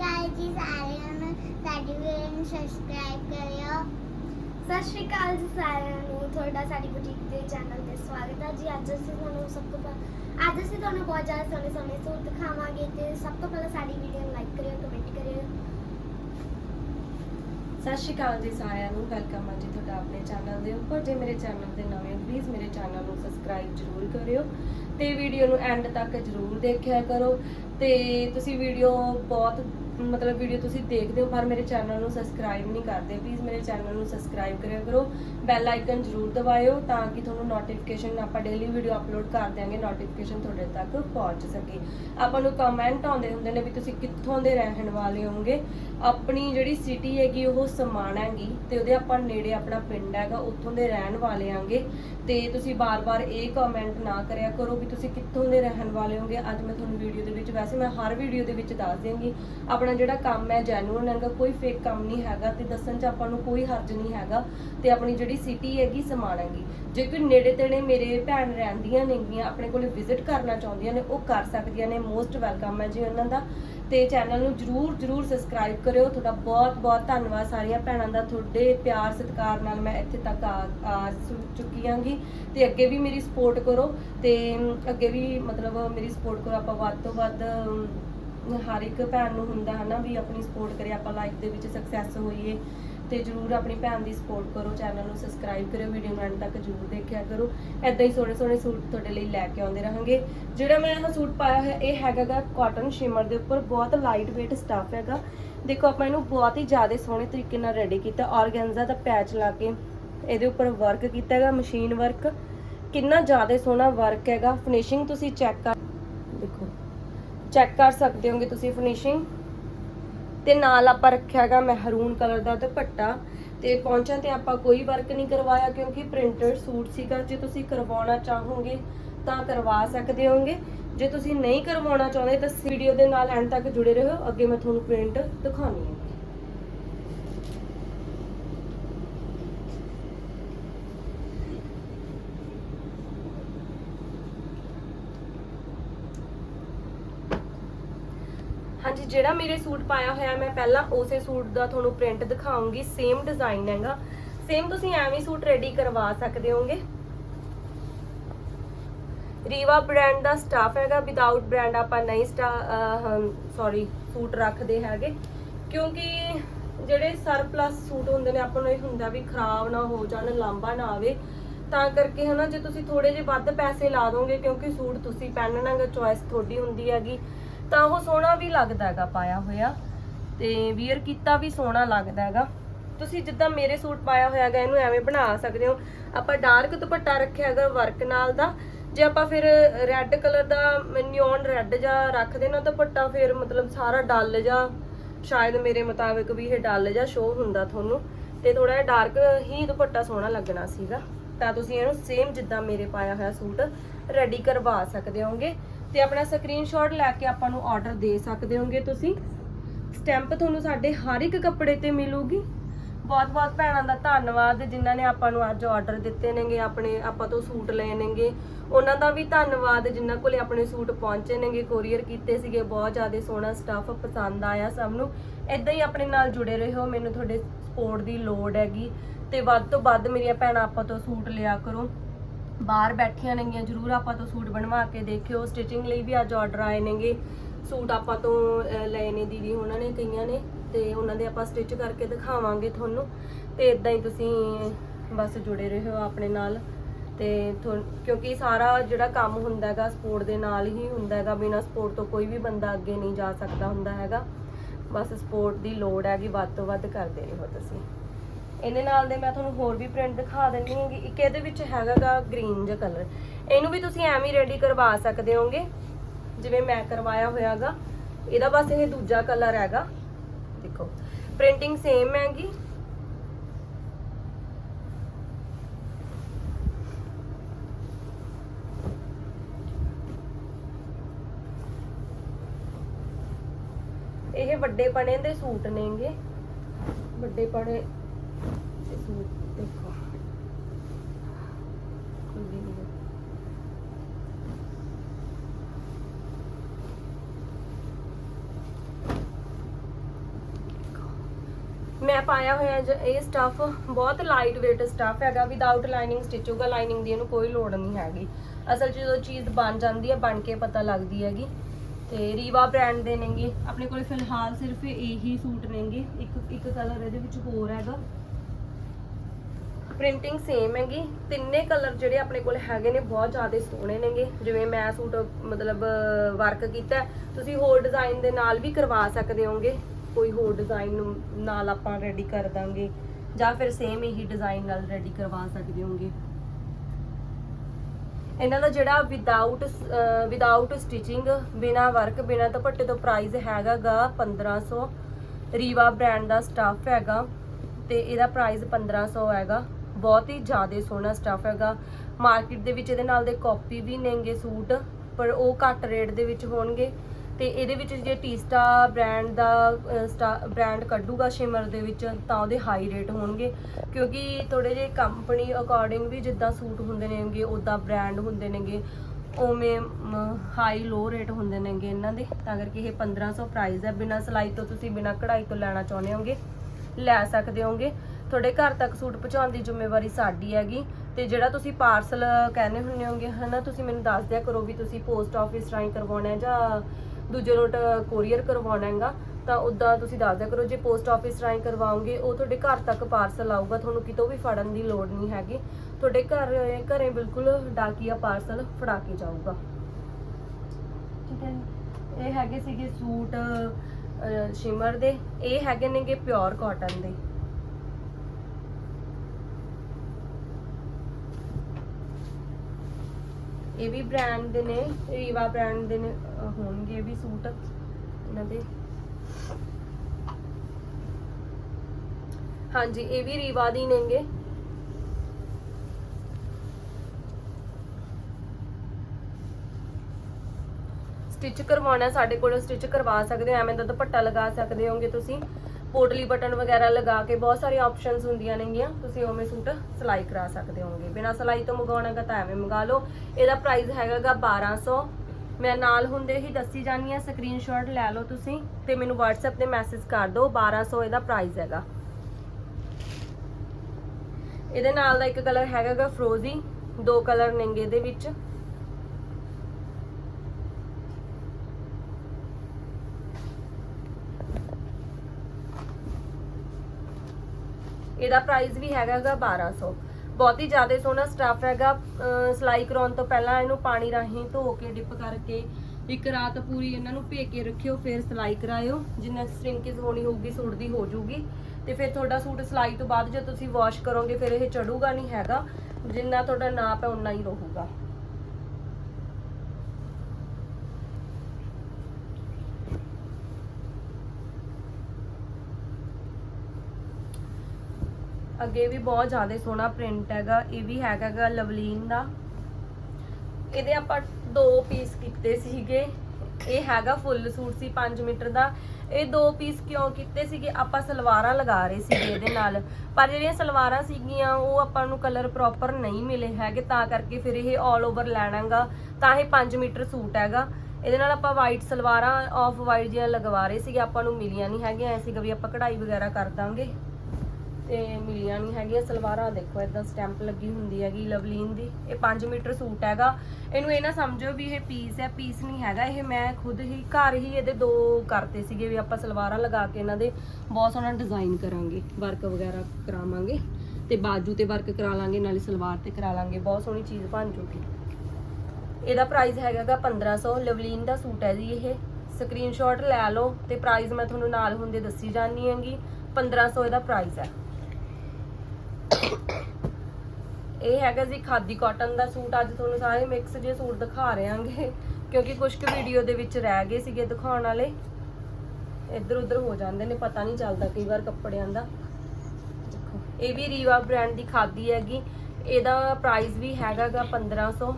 ਅਕਾਲ ਜੀ ਸਾਰਿਆਂ ਨੂੰ ਸਾਡੀ ਵੀਡੀਓ ਨੂੰ ਸਬਸਕ੍ਰਾਈਬ ਕਰਿਓ। ਸਤਿ ਸ਼੍ਰੀ ਅਕਾਲ ਜੀ ਸਾਰਿਆਂ ਨੂੰ ਤੁਹਾਡਾ ਸਾਡੀ ਬੁਟੀਕ ਦੇ ਚੈਨਲ ਤੇ ਸਵਾਗਤ ਹੈ ਜੀ। ਅੱਜ ਅਸੀਂ ਤੁਹਾਨੂੰ ਸਭ ਤੋਂ ਪਹਿਲਾਂ ਅੱਜ ਅਸੀਂ ਤੁਹਾਨੂੰ ਬਹੁਤ ਜ਼ਿਆਦਾ ਸੋਹਣੇ ਸੋਹਣੇ ਸੂਟ ਦਿਖਾਵਾਂਗੇ ਤੇ ਸਭ ਤੋਂ ਪਹਿਲਾਂ ਸਾਡੀ ਵੀਡੀਓ ਨੂੰ ਲਾਈਕ ਕਰਿਓ ਕਮੈਂਟ ਕਰਿਓ। ਸਤਿ ਸ਼੍ਰੀ ਅਕਾਲ ਜੀ ਸਾਰਿਆਂ ਨੂੰ ਵੈਲਕਮ ਹੈ ਜੀ ਤੁਹਾਡਾ ਆਪਣੇ ਚੈਨਲ ਦੇ ਉੱਪਰ। ਜੇ ਮੇਰੇ ਚੈਨਲ ਤੇ ਨਵੇਂ ਹੋ ਪਲੀਜ਼ ਮੇਰੇ ਚੈਨਲ ਨੂੰ ਸਬਸਕ੍ਰਾਈਬ ਜ਼ਰੂਰ ਕਰਿਓ ਤੇ ਵੀਡੀਓ ਨੂੰ ਐਂਡ ਤੱਕ ਜ਼ਰੂਰ ਦੇਖਿਆ ਕਰੋ ਤੇ ਤੁਸੀਂ ਵੀਡੀਓ ਬਹੁਤ ਮਤਲਬ ਵੀਡੀਓ ਤੁਸੀਂ ਦੇਖਦੇ ਹੋ, ਪਰ ਮੇਰੇ ਚੈਨਲ ਨੂੰ ਸਬਸਕ੍ਰਾਈਬ ਨਹੀਂ ਕਰਦੇ। ਪਲੀਜ਼ ਮੇਰੇ ਚੈਨਲ ਨੂੰ ਸਬਸਕ੍ਰਾਈਬ ਕਰਿਆ ਕਰੋ। ਬੈਲ ਆਈਕਨ ਜ਼ਰੂਰ ਦਬਾਇਓ ਤਾਂ ਕਿ ਤੁਹਾਨੂੰ ਨੋਟੀਫਿਕੇਸ਼ਨ ਆਪਾਂ ਡੇਲੀ ਵੀਡੀਓ ਅਪਲੋਡ ਕਰ ਦਿਆਂਗੇ ਨੋਟੀਫਿਕੇਸ਼ਨ ਤੁਹਾਡੇ ਤੱਕ ਪਹੁੰਚ ਸਕੇ। ਆਪਾਂ ਨੂੰ ਕਮੈਂਟ ਆਉਂਦੇ ਹੁੰਦੇ ਨੇ ਵੀ ਤੁਸੀਂ ਕਿੱਥੋਂ ਦੇ ਰਹਿਣ ਵਾਲੇ ਹੋਗੇ ਆਪਣੀ ਜਿਹੜੀ ਸਿਟੀ ਹੈਗੀ, ਉਹ ਸਮਾਣਾ ਹੈਗੀ ਤੇ ਉਹਦੇ ਆਪਾਂ ਨੇੜੇ ਆਪਣਾ ਪਿੰਡ ਹੈਗਾ, ਉੱਥੋਂ ਦੇ ਰਹਿਣ ਵਾਲੇ ਆਂਗੇ। ਤੇ ਤੁਸੀਂ ਬਾਰ-ਬਾਰ ਇਹ ਕਮੈਂਟ ਨਾ ਕਰਿਆ ਕਰੋ ਵੀ ਤੁਸੀਂ ਕਿੱਥੋਂ ਦੇ ਰਹਿਣ ਵਾਲੇ ਹੋਗੇ ਅੱਜ ਮੈਂ ਤੁਹਾਨੂੰ ਵੀਡੀਓ ਦੇ ਵਿੱਚ, ਵੈਸੇ ਮੈਂ ਹਰ ਵੀਡੀਓ ਦੇ ਵਿੱਚ ਦੱਸ ਦਿਆਂਗੀ। ਆਪਣਾ ਜਿਹੜਾ ਕੰਮ ਹੈ ਜੈਨੂਅਨ ਹੈਗਾ ਕੋਈ ਫੇਕ ਕੰਮ ਨਹੀਂ ਹੈਗਾ ਤੇ ਦੱਸਣ 'ਚ ਆਪਾਂ ਨੂੰ ਕੋਈ ਹਰਜ ਨਹੀਂ ਹੈਗਾ ਤੇ ਆਪਣੀ ਜਿਹੜੀ ਸਿਟੀ ਹੈਗੀ ਸਮਾਣਾ ਹੈਗੀ। ਜੇ ਕੋਈ ਨੇੜੇ ਤੇੜੇ ਮੇਰੇ ਭੈਣ ਰਹਿੰਦੀਆਂ ਨੇਗੀਆਂ, ਆਪਣੇ ਕੋਲੇ ਵਿਜ਼ਿਟ ਕਰਨਾ ਚਾਹੁੰਦੀਆਂ ਨੇ, ਉਹ ਕਰ ਸਕਦੀਆਂ ਨੇ ਮੋਸਟ ਵੈਲਕਮ ਹੈ ਜੀ ਉਹਨਾਂ ਦਾ। ਤੇ ਚੈਨਲ ਨੂੰ ਜਰੂਰ ਜਰੂਰ ਸਬਸਕ੍ਰਾਈਬ ਕਰਿਓ। ਤੁਹਾਡਾ ਬਹੁਤ ਬਹੁਤ ਧੰਨਵਾਦ ਸਾਰੀਆਂ ਭੈਣਾਂ ਦਾ। ਤੁਹਾਡੇ ਪਿਆਰ, ਸਤਿਕਾਰ ਨਾਲ ਮੈਂ ਇੱਥੇ ਤੱਕ ਆ ਆ ਚੁੱਕੀ ਆਂਗੀ ਤੇ ਅੱਗੇ ਵੀ ਮੇਰੀ ਸਪੋਰਟ ਕਰੋ ਤੇ ਅੱਗੇ ਵੀ ਮਤਲਬ ਮੇਰੀ ਸਪੋਰਟ ਕਰੋ। ਆਪਾਂ ਵੱਧ ਤੋਂ ਵੱਧ ਹਰ ਇੱਕ ਭੈਣ ਨੂੰ ਹੁੰਦਾ ਹੈ ਨਾ ਵੀ ਆਪਣੀ ਸਪੋਰਟ ਕਰੇ, ਆਪਾਂ ਲਾਈਫ ਦੇ ਵਿੱਚ ਸਕਸੈਸ ਹੋਈਏ ਤੇ ਜਰੂਰ ਆਪਣੀ ਭੈਣ ਦੀ ਸਪੋਰਟ ਕਰੋ ਚੈਨਲ ਨੂੰ ਸਬਸਕ੍ਰਾਈਬ ਕਰਿਓ ਵੀਡੀਓ ਨੂੰ ਐਂਡ ਤੱਕ ਜਰੂਰ ਦੇਖਿਆ ਕਰੋ। ਐਦਾਂ ਹੀ ਸੋਹਣੇ ਸੋਹਣੇ ਸੂਟ ਤੁਹਾਡੇ ਲਈ ਲੈ ਕੇ ਆਉਂਦੇ ਰਹਾਂਗੇ। ਜਿਹੜਾ ਮੈਂ ਇਹ ਸੂਟ ਪਾਇਆ ਹੈ, ਇਹ ਹੈਗਾਗਾ ਕਾਟਨ ਸ਼ਿਮਰ ਦੇ ਉੱਪਰ, ਬਹੁਤ ਲਾਈਟ weight ਸਟਫ ਹੈਗਾ। ਦੇਖੋ, ਆਪਾਂ ਇਹਨੂੰ ਬਹੁਤ ਹੀ ਜ਼ਿਆਦਾ ਸੋਹਣੇ ਤਰੀਕੇ ਨਾਲ ਰੈਡੀ ਕੀਤਾ ਆਰਗੈਂਜ਼ਾ ਦਾ ਪੈਚ ਲਾ ਕੇ ਇਹਦੇ ਉੱਪਰ ਵਰਕ ਕੀਤਾ ਹੈਗਾ ਮਸ਼ੀਨ ਵਰਕ ਕਿੰਨਾ ਜ਼ਿਆਦਾ ਸੋਹਣਾ ਵਰਕ ਹੈਗਾ ਫਿਨਿਸ਼ਿੰਗ ਤੁਸੀਂ ਚੈੱਕ ਕਰ ਦੇਖੋ। ਚੈੱਕ ਕਰ ਸਕਦੇ ਹੋਗੇ ਤੁਸੀਂ ਫਿਨਿਸ਼ਿੰਗ ਤੇ ਨਾਲ ਆਪਾਂ ਰੱਖਿਆ ਹੈਗਾ ਮਹਿਰੂਨ ਕਲਰ ਦਾ ਦੁਪੱਟਾ। ਤੇ ਪੌਂਚਾਂ ਤੇ ਆਪਾਂ ਕੋਈ ਵਰਕ ਨਹੀਂ ਕਰਵਾਇਆ ਕਿਉਂਕਿ ਪ੍ਰਿੰਟਡ ਸੂਟ ਸੀਗਾ। ਜੇ ਤੁਸੀਂ ਕਰਵਾਉਣਾ ਚਾਹੋਗੇ ਤਾਂ ਕਰਵਾ ਸਕਦੇ ਹੋਗੇ। ਜੇ ਤੁਸੀਂ ਨਹੀਂ ਕਰਵਾਉਣਾ ਚਾਹੁੰਦੇ ਤਾਂ ਵੀਡੀਓ ਦੇ ਨਾਲ ਐਂਡ ਤੱਕ ਜੁੜੇ ਰਹੋ। ਅੱਗੇ ਮੈਂ ਤੁਹਾਨੂੰ ਪ੍ਰਿੰਟ ਦਿਖਾਉਣੀ ਹੈ। ਹਾਂਜੀ, ਜਿਹੜਾ ਮੇਰੇ ਸੂਟ ਪਾਇਆ ਹੋਇਆ, ਮੈਂ ਪਹਿਲਾਂ ਉਸੇ ਸੂਟ ਦਾ ਤੁਹਾਨੂੰ ਪ੍ਰਿੰਟ ਦਿਖਾਉਂਗੀ ਸੇਮ ਡਿਜ਼ਾਈਨ ਹੈਗਾ। ਸੇਮ ਤੁਸੀਂ ਐਵੇਂ ਸੂਟ ਰੈਡੀ ਕਰਵਾ ਸਕਦੇ ਹੋਗੇ। ਰੀਵਾ ਬ੍ਰਾਂਡ ਦਾ ਸਟਾਫ ਹੈਗਾ ਵਿਦਆਊਟ ਬ੍ਰਾਂਡ ਆਪਾਂ ਨਹੀਂ ਸੌਰੀ ਸੂਟ ਰੱਖਦੇ ਹੈਗੇ। ਕਿਉਂਕਿ ਜਿਹੜੇ ਸਰਪਲਸ ਸੂਟ ਹੁੰਦੇ ਨੇ, ਆਪਾਂ ਨੂੰ ਇਹ ਹੁੰਦਾ ਵੀ ਖਰਾਬ ਨਾ ਹੋ ਜਾਣ ਲਾਂਬਾ ਨਾ ਆਵੇ। ਤਾਂ ਕਰਕੇ ਹਨਾ, ਜੇ ਤੁਸੀਂ ਥੋੜੇ ਜਿਹੇ ਵੱਧ ਪੈਸੇ ਲਾ ਦੋਗੇ, ਕਿਉਂਕਿ ਸੂਟ ਤੁਸੀਂ ਪਹਿਨਣਾਗਾ ਚੋਇਸ ਤੁਹਾਡੀ ਹੁੰਦੀ ਹੈਗੀ। ਤਾਂ ਉਹ ਸੋਹਣਾ ਵੀ ਲੱਗਦਾ ਹੈਗਾ, ਪਾਇਆ ਹੋਇਆ। ਤੇ ਵੀਅਰ ਕੀਤਾ ਵੀ ਸੋਹਣਾ ਲੱਗਦਾ ਹੈਗਾ। ਤੁਸੀਂ ਜਿੱਦਾਂ ਮੇਰੇ ਸੂਟ ਪਾਇਆ ਹੋਇਆ ਹੈਗਾ, ਇਹਨੂੰ ਐਵੇਂ ਬਣਾ ਸਕਦੇ ਹੋ। ਆਪਾਂ ਡਾਰਕ ਦੁਪੱਟਾ ਰੱਖਿਆ ਹੈਗਾ ਵਰਕ ਨਾਲ ਦਾ। ਜੇ ਆਪਾਂ ਫਿਰ ਰੈੱਡ ਕਲਰ ਦਾ ਨਿਓਨ ਰੈੱਡ ਜਾਂ ਰੱਖਦੇ ਨਾ ਦੁਪੱਟਾ, ਫਿਰ ਮਤਲਬ ਸਾਰਾ ਡੱਲ ਜਾਂ ਸ਼ਾਇਦ ਮੇਰੇ ਮੁਤਾਬਿਕ ਵੀ ਇਹ ਡੱਲ ਜਾਂ ਸ਼ੋ ਹੁੰਦਾ ਤੁਹਾਨੂੰ। ਤੇ ਥੋੜਾ ਜਿਹਾ ਡਾਰਕ ਹੀ ਦੁਪੱਟਾ ਸੋਹਣਾ ਲੱਗਣਾ ਸੀਗਾ। ਤਾਂ ਤੁਸੀਂ ਇਹਨੂੰ ਸੇਮ ਜਿੱਦਾਂ ਮੇਰੇ ਪਾਇਆ ਹੋਇਆ ਸੂਟ ਰੈਡੀ ਕਰਵਾ ਸਕਦੇ ਹੋਗੇ। ਤੇ ਆਪਣਾ ਸਕਰੀਨਸ਼ਾਟ ਲੈ ਕੇ ਆਪਾਂ ਨੂੰ ਆਰਡਰ ਦੇ ਸਕਦੇ ਹੋਗੇ ਤੁਸੀਂ। ਸਟੈਂਪ ਤੁਹਾਨੂੰ ਸਾਡੇ ਹਰ ਇੱਕ ਕੱਪੜੇ ਤੇ ਮਿਲੂਗੀ। ਬਹੁਤ ਬਹੁਤ ਭੈਣਾਂ ਦਾ ਧੰਨਵਾਦ ਜਿਨ੍ਹਾਂ ਨੇ ਆਪਾਂ ਨੂੰ ਅੱਜ ਆਰਡਰ ਦਿੱਤੇ ਨੇਗੇ, ਆਪਣੇ ਆਪਾਂ ਤੋਂ ਸੂਟ ਲਏ ਨੇਗੇ। ਉਹਨਾਂ ਦਾ ਵੀ ਧੰਨਵਾਦ ਜਿਨ੍ਹਾਂ ਕੋਲੇ ਆਪਣੇ ਸੂਟ ਪਹੁੰਚੇ ਨੇਗੇ ਕੋਰੀਅਰ ਕੀਤੇ ਸੀਗੇ। ਬਹੁਤ ਜ਼ਿਆਦਾ ਸੋਹਣਾ ਸਟਾਫ ਪਸੰਦ ਆਇਆ ਸਭ ਨੂੰ। ਇਦਾਂ ਹੀ ਆਪਣੇ ਨਾਲ ਜੁੜੇ ਰਹੋ, ਮੈਨੂੰ ਤੁਹਾਡੇ ਸਪੋਰਟ ਦੀ ਲੋੜ ਹੈਗੀ। ਤੇ ਵੱਧ ਤੋਂ ਵੱਧ ਮੇਰੀਆਂ ਭੈਣਾਂ ਆਪਾਂ ਤੋਂ ਸੂਟ ਲਿਆ ਕਰੋ। ਬਾਹਰ ਬੈਠੀਆਂ ਨੇਗੀਆਂ ਜਰੂਰ ਆਪਾਂ ਤੋਂ ਸੂਟ ਬਣਵਾ ਕੇ ਦੇਖਿਓ। ਸਟਿਚਿੰਗ ਲਈ ਵੀ ਅੱਜ ਆਰਡਰ ਆਏ ਨੇਗੇ। ਸੂਟ ਆਪਾਂ ਤੋਂ ਅਹ, ਲਏ ਨੇ ਦੀਦੀ ਉਹਨਾਂ ਨੇ ਕਈਆਂ ਨੇ। ਤੇ ਉਹਨਾਂ ਦੇ ਆਪਾਂ ਸਟਿਚ ਕਰਕੇ ਦਿਖਾਵਾਂਗੇ ਤੁਹਾਨੂੰ। ਤੇ ਇਦਾਂ ਹੀ ਤੁਸੀਂ ਬਸ ਜੁੜੇ ਰਹੋ ਆਪਣੇ ਨਾਲ। ਤੇ ਥੋ- ਕਿਉਂਕਿ ਸਾਰਾ ਜਿਹੜਾ ਕੰਮ ਹੁੰਦਾ ਹੈਗਾ ਸਪੋਰਟ ਦੇ ਨਾਲ ਹੀ ਹੁੰਦਾ ਹੈਗਾ। ਬਿਨਾਂ ਸਪੋਰਟ ਤੋਂ ਕੋਈ ਵੀ ਬੰਦਾ ਅੱਗੇ ਨਹੀਂ ਜਾ ਸਕਦਾ ਹੁੰਦਾ ਹੈਗਾ। ਬਸ ਸਪੋਰਟ ਦੀ ਲੋੜ ਹੈਗੀ ਵੱਧ ਤੋਂ ਵੱਧ ਕਰਦੇ ਰਹੋ ਤੁਸੀਂ। ਇਹਦੇ ਨਾਲ ਦੇ ਮੈਂ ਤੁਹਾਨੂੰ ਹੋਰ ਵੀ ਪ੍ਰਿੰਟ ਦਿਖਾ ਦਿੰਦੀ ਹਾਂ ਇੱਕ ਇਹਦੇ ਵਿੱਚ ਹੈਗਾਗਾ ਗ੍ਰੀਨ ਜਿਹਾ ਕਲਰ ਇਹਨੂੰ ਵੀ ਤੁਸੀਂ ਐਵੇਂ ਰੈਡੀ ਕਰਵਾ ਸਕਦੇ ਹੋਗੇ। ਜਿਵੇਂ ਮੈਂ ਕਰਵਾਇਆ ਹੋਇਆਗਾ। ਇਹਦਾ ਬਸ ਇਹ ਦੂਜਾ ਕਲਰ ਹੈਗਾ। ਦੇਖੋ ਪ੍ਰਿੰਟਿੰਗ ਸੇਮ ਹੈਗੀ। ਇਹ ਵੱਡੇ ਪਣੇ ਦੇ ਸੂਟ ਨੇਗੇ। ਵੱਡੇ ਪਣੇ ਦੇ ਸੂਟ ਦੇਖੋ ਖੁੱਲੀ ਨਹੀਂ ਮੈਂ ਪਾਇਆ ਹੋਇਆ ਜ- ਇਹ ਸਟਫ ਬਹੁਤ ਲਾਈਟ weight ਸਟਫ ਹੈਗਾ ਵਿਦਆਊਟ ਲਾਈਨਿੰਗ ਸਟਿਚ ਹੋਊਗਾ ਲਾਈਨਿੰਗ ਦੀ ਇਹਨੂੰ ਕੋਈ ਲੋੜ ਨਹੀਂ ਹੈਗੀ। ਅਸਲ ਜਦੋਂ ਚੀਜ਼ ਬਣ ਜਾਂਦੀ ਹੈ, ਬਣ ਕੇ ਪਤਾ ਲੱਗਦੀ ਹੈਗੀ। ਤੇ ਰੀਵਾ ਬ੍ਰਾਂਡ ਦੇ ਨੇਗੇ। ਆਪਣੇ ਕੋਲ ਫਿਲਹਾਲ ਸਿਰਫ ਇਹੀ ਸੂਟ ਨੇਗੇ। ਇੱਕ ਇੱਕ ਕਲਰ ਇਹਦੇ ਵਿੱਚ ਹੋਰ ਹੈਗਾ। ਪ੍ਰਿੰਟਿੰਗ ਸੇਮ ਹੈਗੀ। ਤਿੰਨੇ ਕਲਰ ਜਿਹੜੇ ਆਪਣੇ ਕੋਲ ਹੈਗੇ ਨੇ, ਬਹੁਤ ਜ਼ਿਆਦਾ ਸੋਹਣੇ ਨੇਗੇ। ਜਿਵੇਂ ਮੈਂ ਸੂਟ, ਮਤਲਬ ਵਰਕ ਕੀਤਾ ਤੁਸੀਂ ਹੋਰ ਡਿਜ਼ਾਈਨ ਦੇ ਨਾਲ ਵੀ ਕਰਵਾ ਸਕਦੇ ਹੋਗੇ। ਕੋਈ ਹੋਰ ਡਿਜ਼ਾਈਨ ਨਾਲ ਆਪਾਂ ਰੈਡੀ ਕਰ ਦਾਂਗੇ। ਜਾਂ ਫਿਰ ਸੇਮ ਇਹੀ ਡਿਜ਼ਾਈਨ ਨਾਲ ਰੈਡੀ ਕਰਵਾ ਸਕਦੇ ਹੋਗੇ। ਇਹਨਾਂ ਦਾ ਜਿਹੜਾ ਵਿਦਆਊਟ ਵਿਦਆਊਟ ਸਟਿਚਿੰਗ ਬਿਨਾ ਵਰਕ ਬਿਨਾ ਦੁਪੱਟੇ ਤੋਂ ਪ੍ਰਾਈਸ ਹੈਗਾਗਾ 1500 ਰੀਵਾ ਬ੍ਰਾਂਡ ਦਾ ਸਟਫ ਹੈਗਾ। ਤੇ ਇਹਦਾ ਪ੍ਰਾਈਸ 1500 ਹੈਗਾ। ਬਹੁਤ ਹੀ ਜ਼ਿਆਦਾ ਸੋਹਣਾ ਸਟੱਫ ਹੈਗਾ। ਮਾਰਕੀਟ ਦੇ ਵਿੱਚ ਇਹਦੇ ਨਾਲ ਦੇ ਕਾਪੀ ਵੀ ਨੇਗੇ ਸੂਟ, ਪਰ ਉਹ ਘੱਟ ਰੇਟ ਦੇ ਵਿੱਚ ਹੋਣਗੇ। ਤੇ ਇਹਦੇ ਵਿੱਚ ਜੇ ਟੀਸਟਾ ਬ੍ਰਾਂਡ ਦਾ ਬ੍ਰਾਂਡ ਕੱਢੂਗਾ ਸ਼ਿਮਰ ਦੇ ਵਿੱਚ, ਤਾਂ ਉਹਦੇ ਹਾਈ ਰੇਟ ਹੋਣਗੇ। ਕਿਉਂਕਿ ਥੋੜੇ ਜਿਹੇ ਕੰਪਨੀ ਅਕੋਰਡਿੰਗ ਵੀ ਜਿੱਦਾਂ ਸੂਟ ਹੁੰਦੇ ਨੇਗੇ ਉਦਾਂ ਬ੍ਰਾਂਡ ਹੁੰਦੇ ਨੇਗੇ, ਉਵੇਂ ਹਾਈ ਲੋ ਰੇਟ ਹੁੰਦੇ ਨੇਗੇ ਇਹਨਾਂ ਦੇ। ਤਾਂ ਕਰਕੇ ਇਹ 1500 ਪ੍ਰਾਈਸ ਹੈ। ਬਿਨਾਂ ਸਿਲਾਈ ਤੋਂ ਤੁਸੀਂ, ਬਿਨਾਂ ਕਢਾਈ ਤੋਂ ਲੈਣਾ ਚਾਹੁੰਦੇ ਹੋਗੇ, ਲੈ ਸਕਦੇ ਹੋਗੇ। ਤੁਹਾਡੇ ਘਰ ਤੱਕ ਸੂਟ ਪਹੁੰਚਾਉਣ ਦੀ ਜ਼ਿੰਮੇਵਾਰੀ ਸਾਡੀ ਹੈਗੀ ਤੇ ਜਿਹੜਾ ਤੁਸੀਂ ਪਾਰਸਲ ਕਹਿੰਦੇ ਹੁੰਦੇ ਹੋਗੇ ਹਨਾ, ਤੁਸੀਂ ਮੈਨੂੰ ਦੱਸ ਦਿਆ ਕਰੋ ਵੀ ਤੁਸੀਂ ਪੋਸਟ ਆਫਿਸ ਰਾਹੀਂ ਕਰਵਾਉਣਾ ਹੈ ਜਾਂ ਦੂਜੇ ਰੋਟ ਕੋਰੀਅਰ ਕਰਵਾਉਣਾ ਹੈਗਾ, ਤਾਂ ਉਦਾਂ ਤੁਸੀਂ ਦੱਸ ਦਿਆ ਕਰੋ, ਜੇ ਪੋਸਟ ਆਫਿਸ ਰਾਹੀਂ ਕਰਵਾਉਂਗੇ ਉਹ ਤੁਹਾਡੇ ਘਰ ਤੱਕ ਪਾਰਸਲ ਆਊਗਾ, ਤੁਹਾਨੂੰ ਕਿਤੋਂ ਵੀ ਫੜਨ ਦੀ ਲੋੜ ਨਹੀਂ ਹੈਗੀ। ਤੁਹਾਡੇ ਘਰ, ਘਰੇ ਬਿਲਕੁਲ ਡਾਕੀਆ ਪਾਰਸਲ ਫੜਾ ਕੇ ਜਾਊਗਾ। ਠੀਕ ਹੈ ਇਹ ਹੈਗੇ ਸੀਗੇ ਸੂਟ ਸ਼ਿਮਰ ਦੇ, ਇਹ ਹੈਗੇ ਨੇਗੇ ਪਿਓਰ ਕਾਟਨ ਦੇ। ਇਹ ਵੀ ਬ੍ਰਾਂਡ ਦੇ ਨੇ ਰੀਵਾ ਬ੍ਰਾਂਡ ਦੇ ਨੇ ਹੋਣਗੇ ਵੀ ਸੂਟ ਇਹਨਾਂ ਦੇ। ਹਾਂਜੀ, ਇਹ ਵੀ ਰੀਵਾ ਦੀ ਨੇਗੇ। ਸਟਿਚ ਕਰਵਾਉਣਾ ਸਾਡੇ ਕੋਲ ਸਟਿਚ ਕਰਵਾ ਸਕਦੇ ਹੋ, ਐਵੇਂ ਦਾ ਦੁਪੱਟਾ ਲਗਾ ਸਕਦੇ ਹੋਗੇ ਤੁਸੀਂ। ਪੋਟਲੀ ਬਟਨ ਵਗੈਰਾ ਲਗਾ ਕੇ ਬਹੁਤ ਸਾਰੀਆਂ ਆਪਸ਼ਨਸ ਹੁੰਦੀਆਂ ਨੇਗੀਆਂ, ਤੁਸੀਂ ਉਵੇਂ ਸੂਟ ਸਿਲਾਈ ਕਰਾ ਸਕਦੇ ਹੋਗੇ ਬਿਨਾ ਸਿਲਾਈ ਤੋਂ ਮੰਗਾਉਣਾਗਾ ਤਾਂ ਐਵੇਂ ਮੰਗਾ ਲਓ। ਇਹਦਾ ਪ੍ਰਾਈਸ ਹੈਗਾਗਾ 1200 ਮੈਂ ਨਾਲ ਹੁੰਦੇ ਹੀ ਦੱਸੀ ਜਾਨੀ ਆ ਸਕਰੀਨਸ਼ਾਟ ਲੈ ਲਓ ਤੁਸੀਂ ਤੇ ਮੈਨੂੰ WhatsApp ਤੇ ਮੈਸੇਜ ਕਰ ਦਿਓ 1200 ਇਹਦਾ ਪ੍ਰਾਈਸ ਹੈਗਾ। ਇਹਦੇ ਨਾਲ ਦਾ ਇੱਕ ਕਲਰ ਹੈਗਾਗਾ ਫਰੋਜ਼ੀ ਦੋ ਕਲਰ ਨੇਗੇ ਇਹਦੇ ਵਿੱਚ। ਇਹਦਾ ਪ੍ਰਾਈਸ ਵੀ ਹੈਗਾਗਾ 1200 ਬਹੁਤ ਹੀ ਜ਼ਿਆਦਾ ਸੋਹਣਾ ਸਟਾਫ ਹੈਗਾ। ਅਹ ਸਿਲਾਈ ਕਰਾਉਣ ਤੋਂ ਪਹਿਲਾਂ ਇਹਨੂੰ ਪਾਣੀ ਰਾਹੀਂ ਧੋ ਕੇ ਡਿਪ ਕਰਕੇ, ਇੱਕ ਰਾਤ ਪੂਰੀ ਇਹਨਾਂ ਨੂੰ ਭੇ ਕੇ ਰੱਖਿਓ, ਫਿਰ ਸਿਲਾਈ ਕਰਾਇਓ। ਜਿੰਨਾ ਸਟ੍ਰਿੰਕੇਜ ਹੋਣੀ ਹੋਊਗੀ, ਸੂਟ ਦੀ ਹੋ ਜਾਊਗੀ। ਤੇ ਫਿਰ ਤੁਹਾਡਾ ਸੂਟ ਸਿਲਾਈ ਤੋਂ ਬਾਅਦ ਜੇ ਤੁਸੀਂ ਵਾਸ਼ ਕਰੋਗੇ, ਫਿਰ ਇਹ ਚੜੂਗਾ ਨਹੀਂ ਹੈਗਾ। ਜਿੰਨਾ ਤੁਹਾਡਾ ਨਾਪ ਹੈ ਉਨਾ ਹੀ ਰਹੂਗਾ। ਅੱਗੇ ਵੀ ਬਹੁਤ ਜ਼ਿਆਦਾ ਸੋਹਣਾ ਪ੍ਰਿੰਟ ਹੈਗਾ, ਇਹ ਵੀ ਹੈਗਾਗਾ ਲਵਲੀਨ ਦਾ। ਇਹਦੇ ਆਪਾਂ ਦੋ ਪੀਸ ਕੀਤੇ ਸੀਗੇ। ਇਹ ਹੈਗਾ ਫੁੱਲ ਸੂਟ ਸੀ 5 ਮੀਟਰ ਦਾ। ਇਹ ਦੋ ਪੀਸ ਕਿਉਂ ਕੀਤੇ ਸੀਗੇ? ਆਪਾਂ ਸਲਵਾਰਾਂ ਲਗਾ ਰਹੇ ਸੀਗੇ ਇਹਦੇ ਨਾਲ। ਪਰ ਜਿਹੜੀਆਂ ਸਲਵਾਰਾਂ ਸੀਗੀਆਂ, ਉਹ ਆਪਾਂ ਨੂੰ ਕਲਰ ਪ੍ਰੋਪਰ ਨਹੀਂ ਮਿਲੇ ਹੈਗੇ, ਤਾਂ ਕਰਕੇ ਫਿਰ ਇਹ 올 ਓਵਰ ਲੈਣਾਗਾ ਤਾਂ ਇਹ 5 ਮੀਟਰ ਸੂਟ ਹੈਗਾ। ਇਹਦੇ ਨਾਲ ਆਪਾਂ ਵਾਈਟ ਸਲਵਾਰਾਂ ਆਫ ਵਾਈਟ ਜਿਹੀਆਂ ਲਗਵਾ ਰਹੇ ਸੀਗੇ, ਆਪਾਂ ਨੂੰ ਮਿਲੀਆਂ ਨਹੀਂ ਹੈਗੀਆਂ। ਐ ਸੀਗਾ ਵੀ ਆਪਾਂ ਕਢਾਈ ਵਗੈਰਾ ਕਰ ਦਾਂਗੇ। ਤੇ ਮਿਲੀਆਂ ਨਹੀਂ ਹੈਗੀਆਂ, ਸਲਵਾਰਾਂ ਦੇਖੋ ਇਦਾਂ ਸਟੈਂਪ ਲੱਗੀ ਹੁੰਦੀ ਹੈਗੀ ਲਵਲੀਨ ਦੀ। ਇਹ 5 ਮੀਟਰ ਸੂਟ ਹੈਗਾ। ਇਹਨੂੰ ਇਹ ਨਾ ਸਮਝੋ ਵੀ ਇਹ ਪੀਸ ਹੈ ਪੀਸ ਨਹੀਂ ਹੈਗਾ। ਇਹ ਮੈਂ ਖੁਦ ਹੀ, ਘਰ ਹੀ ਇਹਦੇ ਦੋ ਕਰਤੇ ਸੀਗੇ ਵੀ ਆਪਾਂ ਸਲਵਾਰਾਂ ਲਗਾ ਕੇ ਇਹਨਾਂ ਦੇ ਬਹੁਤ ਸੋਹਣਾ ਡਿਜ਼ਾਈਨ ਕਰਾਂਗੇ ਵਰਕ ਵਗੈਰਾ ਕਰਾਵਾਂਗੇ ਤੇ ਬਾਜੂ ਤੇ ਵਰਕ ਕਰਾ ਲਾਂਗੇ, ਨਾਲੇ ਸਲਵਾਰ ਤੇ ਕਰਾ ਲਾਂਗੇ। ਬਹੁਤ ਸੋਹਣੀ ਚੀਜ਼ ਬਣ ਜੂਗੀ ਇਹਦਾ ਪ੍ਰਾਈਸ ਹੈਗਾਗਾ 1500 ਲਵਲੀਨ ਦਾ ਸੂਟ ਹੈ ਜੀ ਇਹ। ਸਕਰੀਨਸ਼ਾਟ ਲੈ ਲਓ ਤੇ ਪ੍ਰਾਈਸ ਮੈਂ ਤੁਹਾਨੂੰ ਨਾਲ ਹੁੰਦੇ ਦੱਸੀ ਜਾਨੀ ਹੈਗੀ। 1500 ਇਹਦਾ ਪ੍ਰਾਈਸ ਹੈ। ਇਹ ਹੈਗਾ ਜੀ ਖਾਦੀ ਕਾਟਨ ਦਾ ਸੂਟ, ਅੱਜ ਤੁਹਾਨੂੰ ਸਾਰੇ ਮਿਕਸ ਜਿਹੇ ਸੂਟ ਦਿਖਾ ਰਹੇ ਕਿਉਂਕਿ ਕੁਝ ਕੁ ਵੀਡੀਓ ਦੇ ਵਿੱਚ ਰਹਿ ਗਏ ਸੀਗੇ ਦਿਖਾਉਣ ਵਾਲੇ। ਇੱਧਰ ਉੱਧਰ ਹੋ ਜਾਂਦੇ ਨੇ, ਪਤਾ ਨਹੀਂ ਚੱਲਦਾ ਕਈ ਵਾਰ ਕੱਪੜਿਆਂ ਦਾ। ਦੇਖੋ, ਇਹ ਵੀ ਰੀਵਾ ਬ੍ਰਾਂਡ ਦੀ ਖਾਦੀ ਹੈਗੀ। ਇਹਦਾ ਪ੍ਰਾਈਸ ਵੀ ਹੈਗਾਗਾ 1500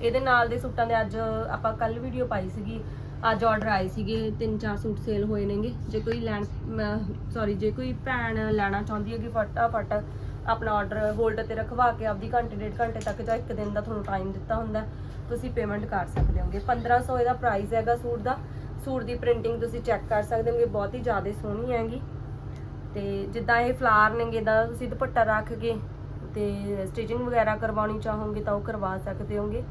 ਇਹਦੇ ਨਾਲ ਦੇ ਸੂਟਾਂ ਦੇ ਅੱਜ ਆਪਾਂ ਕੱਲ ਵੀਡੀਓ ਪਾਈ ਸੀਗੀ। ਅੱਜ ਆਰਡਰ ਆਏ ਸੀਗੇ ਤਿੰਨ ਚਾਰ ਸੂਟ ਸੇਲ ਹੋਏ ਨੇਗੇ। ਜੇ ਕੋਈ ਲੈਣ ਸੌਰੀ ਜੇ ਕੋਈ ਭੈਣ ਲੈਣਾ ਚਾਹੁੰਦੀ ਹੈ ਕਿ ਫਟਾਫਟ ਆਪਣਾ ਆਰਡਰ ਹੋਲਡ ਤੇ ਰਖਵਾ ਕੇ ਆਪਦੀ ਘੰਟੇ ਡੇਢ ਘੰਟੇ ਤੱਕ ਜਾਂ ਇੱਕ ਦਿਨ ਦਾ ਤੁਹਾਨੂੰ ਟਾਈਮ ਦਿੱਤਾ ਹੁੰਦਾ ਤੁਸੀਂ ਪੇਮੈਂਟ ਕਰ ਸਕਦੇ ਹੋਗੇ। 1500 ਇਹਦਾ ਪ੍ਰਾਈਸ ਹੈਗਾ ਸੂਟ ਦਾ। ਸੂਟ ਦੀ ਪ੍ਰਿੰਟਿੰਗ ਤੁਸੀਂ ਚੈੱਕ ਕਰ ਸਕਦੇ ਹੋਗੇ। ਬਹੁਤ ਹੀ ਜ਼ਿਆਦਾ ਸੋਹਣੀ ਹੈਗੀ। ਤੇ ਜਿੱਦਾਂ ਇਹ ਫਲਾਰ ਨੇਗੇ ਦਾ ਤੁਸੀਂ ਦੁਪੱਟਾ ਰੱਖ ਕੇ ਤੇ ਸਟਿਚਿੰਗ ਵਗੈਰਾ ਕਰਵਾਉਣੀ ਚਾਹੋਗੇ ਤਾਂ ਉਹ ਕਰਵਾ ਸਕਦੇ ਹੋਗੇ।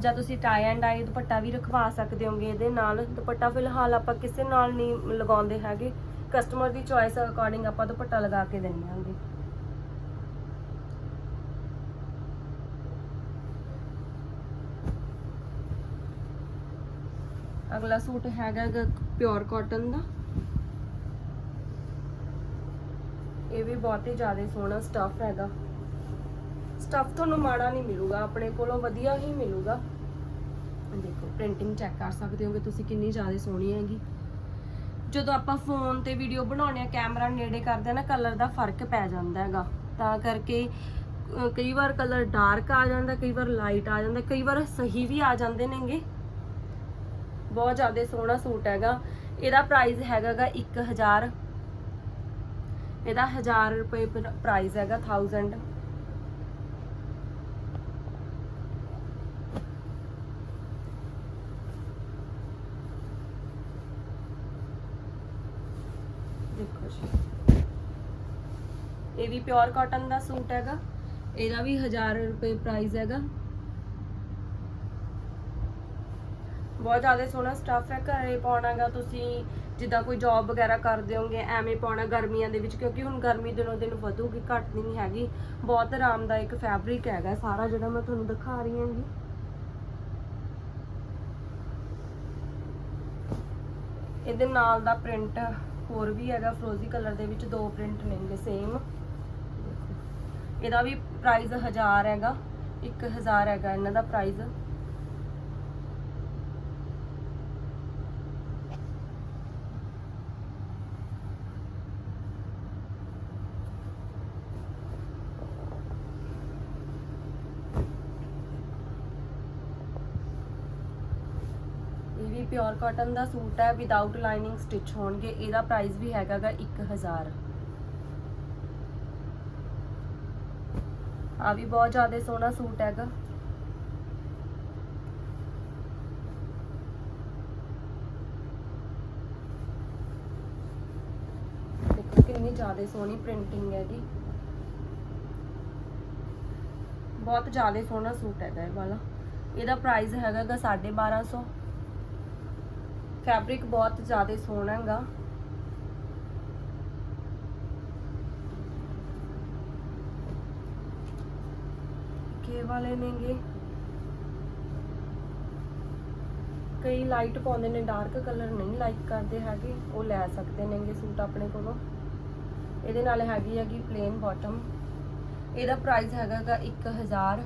ਜਾਂ ਤੁਸੀਂ ਟਾਈ ਐਂਡ ਡਾਈ ਦੁਪੱਟਾ ਵੀ ਰਖਵਾ ਸਕਦੇ ਹੋਗੇ। ਇਹਦੇ ਨਾਲ ਦੁਪੱਟਾ ਫਿਲਹਾਲ ਆਪਾਂ ਕਿਸੇ ਨਾਲ ਨਹੀਂ ਲਗਾਉਂਦੇ ਹੈਗੇ। ਕਸਟਮਰ ਦੀ ਚੋਇਸ ਅਕੋਰਡਿੰਗ ਆਪਾਂ ਦੁਪੱਟਾ ਲਗਾ ਕੇ ਦਿੰਦੇ ਹਾਂਗੇ ਅਗਲਾ ਸੂਟ ਹੈਗਾ ਪਿਓਰ ਕਾਟਨ ਦਾ। ਇਹ ਵੀ ਬਹੁਤ ਹੀ ਜ਼ਿਆਦਾ ਸੋਹਣਾ ਸਟਫ ਹੈਗਾ। ਸਟਫ ਤੁਹਾਨੂੰ ਮਾੜਾ ਨਹੀਂ ਮਿਲੂਗਾ, ਆਪਣੇ ਕੋਲੋਂ ਵਧੀਆ ਹੀ ਮਿਲੂਗਾ। ਦੇਖੋ ਪ੍ਰਿੰਟਿੰਗ ਚੈੱਕ ਕਰ ਸਕਦੇ ਹੋਗੇ ਤੁਸੀਂ ਕਿੰਨੀ ਜ਼ਿਆਦਾ ਸੋਹਣੀ ਹੈਗੀ। ਜਦੋਂ ਆਪਾਂ ਫੋਨ ਤੇ ਵੀਡੀਓ ਬਣਾਉਂਦੇ ਆ ਕੈਮਰਾ ਨੇੜੇ ਕਰਦੇ ਆ ਨਾ ਕਲਰ ਦਾ ਫ਼ਰਕ ਪੈ ਜਾਂਦਾ ਹੈਗਾ। ਤਾਂ ਕਰਕੇ ਕਈ ਵਾਰ ਕਲਰ ਡਾਰਕ ਆ ਜਾਂਦਾ, ਕਈ ਵਾਰ ਲਾਈਟ ਆ ਜਾਂਦਾ, ਕਈ ਵਾਰ ਸਹੀ ਵੀ ਆ ਜਾਂਦੇ ਨੇਗੇ। ਬਹੁਤ ਜ਼ਿਆਦਾ ਸੋਹਣਾ ਸੂਟ ਹੈਗਾ। ਇਹਦਾ ਪ੍ਰਾਈਸ ਹੈਗਾਗਾ 1000 ਇਹਦਾ 1000 ਰੁਪਏ ਪ੍ਰਾਈਸ ਹੈਗਾ 1000 ਦੇਖੋ ਇਹ ਵੀ ਪਿਓਰ ਕਾਟਨ ਦਾ ਸੂਟ ਹੈਗਾ। ਇਹਦਾ ਵੀ 1000 ਰੁਪਏ ਪ੍ਰਾਈਸ ਹੈਗਾ। ਬਹੁਤ ਜ਼ਿਆਦਾ ਸੋਹਣਾ ਸਟਫ ਹੈ, ਘਰੇ ਪਾਉਣਾਗਾ ਤੁਸੀਂ, ਜਿੱਦਾਂ ਕੋਈ ਜੌਬ ਵਗੈਰਾ ਕਰਦੇ ਹੋਗੇ ਐਵੇਂ ਪਾਉਣਾ ਗਰਮੀਆਂ ਦੇ ਵਿੱਚ, ਕਿਉਂਕਿ ਹੁਣ ਗਰਮੀ ਦਿਨੋਂ ਦਿਨ ਵਧੂਗੀ ਘਟਦੀ ਨਹੀਂ ਹੈਗੀ। ਬਹੁਤ ਆਰਾਮਦਾਇਕ ਫੈਬਰਿਕ ਹੈਗਾ, ਸਾਰਾ ਜਿਹੜਾ ਮੈਂ ਤੁਹਾਨੂੰ ਦਿਖਾ ਰਹੀ ਹਾਂਗੀ ਇਹਦੇ ਨਾਲ ਦਾ ਪ੍ਰਿੰਟ ਹੋਰ ਵੀ ਹੈਗਾ ਫਰੋਜ਼ੀ ਕਲਰ ਦੇ ਵਿੱਚ ਦੋ ਪ੍ਰਿੰਟ ਨੇਗੇ ਸੇਮ ਇਹਦਾ ਵੀ ਪ੍ਰਾਈਸ 1000 ਹੈਗਾ 1000 ਹੈਗਾ, ਇਹਨਾਂ ਦਾ ਪ੍ਰਾਈਸ ਇਹ ਵੀ ਪਿਓਰ ਕਾਟਨ ਦਾ ਸੂਟ ਹੈ ਵਿਦਆਊਟ ਲਾਈਨਿੰਗ ਸਟਿਚ ਹੋਣਗੇ, ਇਹਦਾ ਪ੍ਰਾਈਸ ਵੀ ਹੈਗਾਗਾ 1000 ਆ ਵੀ ਬਹੁਤ ਜ਼ਿਆਦਾ ਸੋਹਣਾ ਸੂਟ ਹੈਗਾ। ਦੇਖੋ ਕਿੰਨੀ ਜ਼ਿਆਦਾ ਸੋਹਣੀ ਪ੍ਰਿੰਟਿੰਗ ਹੈਗੀ। ਬਹੁਤ ਜ਼ਿਆਦਾ ਸੋਹਣਾ ਸੂਟ ਹੈਗਾ ਇਹ ਵਾਲਾ। ਇਹਦਾ ਪ੍ਰਾਈਸ ਹੈਗਾਗਾ 1250 ਫੈਬਰਿਕ ਬਹੁਤ ਜ਼ਿਆਦਾ ਸੋਹਣਾ ਹੈਗਾ। ਕੇ ਵਾਲੇ ਨੇਗੇ। ਕਈ ਲਾਈਟ ਪਾਉਂਦੇ ਨੇ ਡਾਰਕ ਕਲਰ ਨਹੀਂ ਲਾਈਕ ਕਰਦੇ ਹੈਗੇ। ਉਹ ਲੈ ਸਕਦੇ ਨੇਗੇ ਸੂਟ ਆਪਣੇ ਕੋਲੋਂ। ਇਹਦੇ ਨਾਲ ਹੈਗੀ ਹੈਗੀ ਪਲੇਨ ਬਾਟਮ ਇਹਦਾ ਪ੍ਰਾਈਸ ਹੈਗਾਗਾ 1000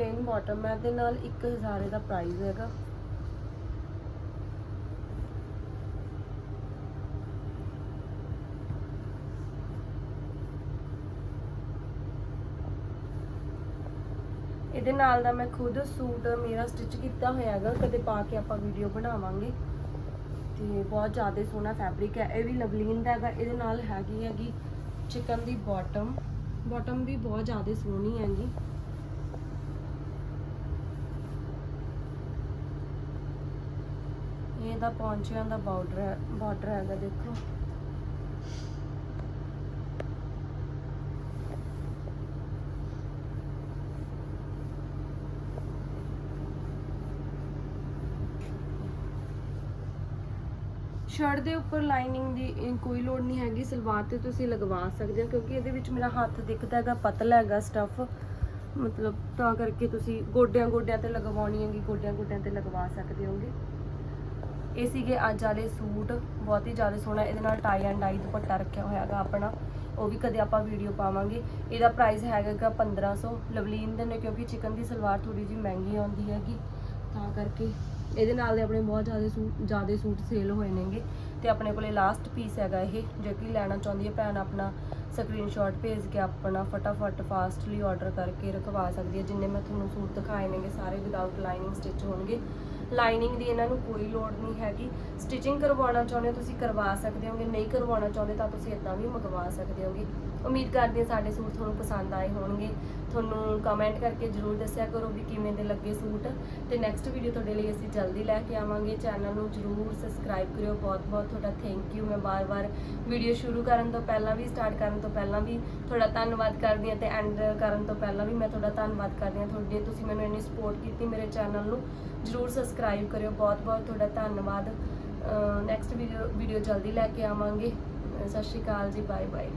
ਪਲੇਨ ਬਾਟਮ ਹੈ ਦੇ ਨਾਲ 1000 ਇਹਦਾ ਪ੍ਰਾਈਸ ਹੈਗਾ। ਇਹਦੇ ਨਾਲ ਦਾ ਮੈਂ ਖੁਦ ਸੂਟ ਮੇਰਾ ਸਟਿਚ ਕੀਤਾ ਹੋਇਆ ਹੈਗਾ, ਕਦੇ ਪਾ ਕੇ ਆਪਾਂ ਵੀਡੀਓ ਬਣਾਵਾਂਗੇ। ਤੇ ਬਹੁਤ ਜ਼ਿਆਦਾ ਸੋਹਣਾ ਫੈਬਰਿਕ ਹੈ, ਇਹ ਵੀ ਲਵਲੀਨ ਦਾ ਹੈਗਾ, ਇਹਦੇ ਨਾਲ ਹੈਗੀ ਹੈਗੀ ਚਿਕਨ ਦੀ ਬਾਟਮ ਬਾਟਮ ਵੀ ਬਹੁਤ ਜ਼ਿਆਦਾ ਸੋਹਣੀ ਹੈਗੀ। ਇਹ ਪੌਂਚਿਆਂ ਦਾ ਬਾਰਡਰ ਬਾਰਡਰ ਹੈਗਾ ਦੇਖੋ। ਸ਼ਰਟ ਦੇ ਉੱਪਰ ਲਾਈਨਿੰਗ ਦੀ ਕੋਈ ਲੋੜ ਨਹੀਂ ਹੈਗੀ, ਸਲਵਾਰ ਤੇ ਤੁਸੀਂ ਲਗਵਾ ਸਕਦੇ ਹੋ, ਕਿਉਂਕਿ ਇਹਦੇ ਵਿੱਚ ਮੇਰਾ ਹੱਥ ਦਿਖਦਾ ਹੈਗਾ, ਪਤਲਾ ਹੈਗਾ ਸਟਫ ਮਤਲਬ ਤਾਂ ਕਰਕੇ ਤੁਸੀਂ ਗੋਡਿਆਂ ਗੋਡਿਆਂ ਤੇ ਲਗਵਾਉਣੀ ਹੈਗੀ ਗੋਡਿਆਂ ਗੋਡਿਆਂ ਤੇ ਲਗਵਾ ਸਕਦੇ ਹੋਗੇ। ਇਹ ਸੀਗੇ ਅੱਜ ਵਾਲੇ ਸੂਟ, ਬਹੁਤ ਹੀ ਜ਼ਿਆਦਾ ਸੋਹਣਾ ਇਹਦੇ ਨਾਲ ਟਾਈ ਐਂਡ ਡਾਈ ਦੁਪੱਟਾ ਰੱਖਿਆ ਹੋਇਆ ਹੈਗਾ ਆਪਣਾ, ਉਹ ਵੀ ਕਦੇ ਆਪਾਂ ਵੀਡੀਓ ਪਾਵਾਂਗੇ। ਇਹਦਾ ਪ੍ਰਾਈਸ ਹੈਗਾ ਗਾ 1500 ਲਵਲੀਨ ਦੇ ਨੇ, ਕਿਉਂਕਿ ਚਿਕਨ ਦੀ ਸਲਵਾਰ ਥੋੜੀ ਜਿਹੀ ਮਹਿੰਗੀ ਆਉਂਦੀ ਹੈਗੀ। ਤਾਂ ਕਰਕੇ ਇਹਦੇ ਨਾਲ ਦੇ ਆਪਣੇ ਬਹੁਤ ਜ਼ਿਆਦਾ ਸੂਟ ਜ਼ਿਆਦਾ ਸੂਟ ਸੇਲ ਹੋਏ ਨੇਗੇ। ਤੇ ਆਪਣੇ ਕੋਲੇ ਲਾਸਟ ਪੀਸ ਹੈਗਾ ਇਹ, ਜੇ ਕਿ ਲੈਣਾ ਚਾਹੁੰਦੀ ਹੈ ਭੈਣ ਆਪਣਾ। ਸਕਰੀਨਸ਼ਾਟ ਭੇਜ ਕੇ ਆਪਣਾ, ਫਟਾਫਟ ਫਾਸਟਲੀ ਆਰਡਰ ਕਰਕੇ ਰਖਵਾ ਸਕਦੀ ਹੈ। ਜਿੰਨੇ ਮੈਂ ਤੁਹਾਨੂੰ ਸੂਟ ਦਿਖਾਏ ਨੇਗੇ, ਸਾਰੇ ਵਿਦਆਊਟ ਲਾਈਨਿੰਗ ਸਟਿਚ ਹੋਣਗੇ। ਲਾਈਨਿੰਗ ਦੀ ਇਹਨਾਂ ਨੂੰ ਕੋਈ ਲੋੜ ਨਹੀਂ ਹੈਗੀ। ਸਟਿਚਿੰਗ ਕਰਵਾਉਣਾ ਚਾਹੁੰਦੇ ਹੋ, ਤੁਸੀਂ ਕਰਵਾ ਸਕਦੇ ਹੋਗੇ। ਨਹੀਂ ਕਰਵਾਉਣਾ ਚਾਹੁੰਦੇ ਤਾਂ ਤੁਸੀਂ ਇਦਾਂ ਵੀ ਮੰਗਵਾ ਸਕਦੇ ਹੋਗੇ। ਉਮੀਦ ਕਰਦੀ ਹਾਂ ਸਾਡੇ ਸੂਟ ਤੁਹਾਨੂੰ ਪਸੰਦ ਆਏ ਹੋਣਗੇ। ਤੁਹਾਨੂੰ ਕਮੈਂਟ ਕਰਕੇ ਜਰੂਰ ਦੱਸਿਆ ਕਰੋ ਵੀ ਕਿਵੇਂ ਦੇ ਲੱਗੇ ਸੂਟ। ਤੇ ਨੈਕਸਟ ਵੀਡੀਓ ਤੁਹਾਡੇ ਲਈ ਅਸੀਂ ਜਲਦੀ ਲੈ ਕੇ ਆਵਾਂਗੇ। ਚੈਨਲ ਨੂੰ ਜਰੂਰ ਸਬਸਕ੍ਰਾਈਬ ਕਰਿਓ। ਬਹੁਤ ਬਹੁਤ ਤੁਹਾਡਾ ਥੈਂਕ ਯੂ ਮੈਂ ਬਾਰ-ਬਾਰ ਵੀਡੀਓ ਸ਼ੁਰੂ ਕਰਨ ਤੋਂ ਪਹਿਲਾਂ ਵੀ ਸਟਾਰਟ ਕਰਨ ਤੋਂ ਪਹਿਲਾਂ ਵੀ ਤੁਹਾਡਾ ਧੰਨਵਾਦ ਕਰਦੀ ਹਾਂ ਤੇ ਐਂਡ ਕਰਨ ਤੋਂ ਪਹਿਲਾਂ ਵੀ ਮੈਂ ਤੁਹਾਡਾ ਧੰਨਵਾਦ ਕਰਦੀ ਹਾਂ। ਤੁਹਾਡੇ ਤੁਸੀਂ ਮੈਨੂੰ ਇੰਨੀ ਸਪੋਰਟ ਕੀਤੀ ਮੇਰੇ ਚੈਨਲ ਨੂੰ। ਜਰੂਰ ਸਬਸਕ੍ਰਾਈਬ ਕਰਿਓ। ਬਹੁਤ ਬਹੁਤ ਤੁਹਾਡਾ ਧੰਨਵਾਦ। ਨੈਕਸਟ ਵੀਡੀਓ ਵੀਡੀਓ ਜਲਦੀ ਲੈ ਕੇ ਆਵਾਂਗੇ। ਸਤਿ ਸ਼੍ਰੀ ਅਕਾਲ ਜੀ। Bye bye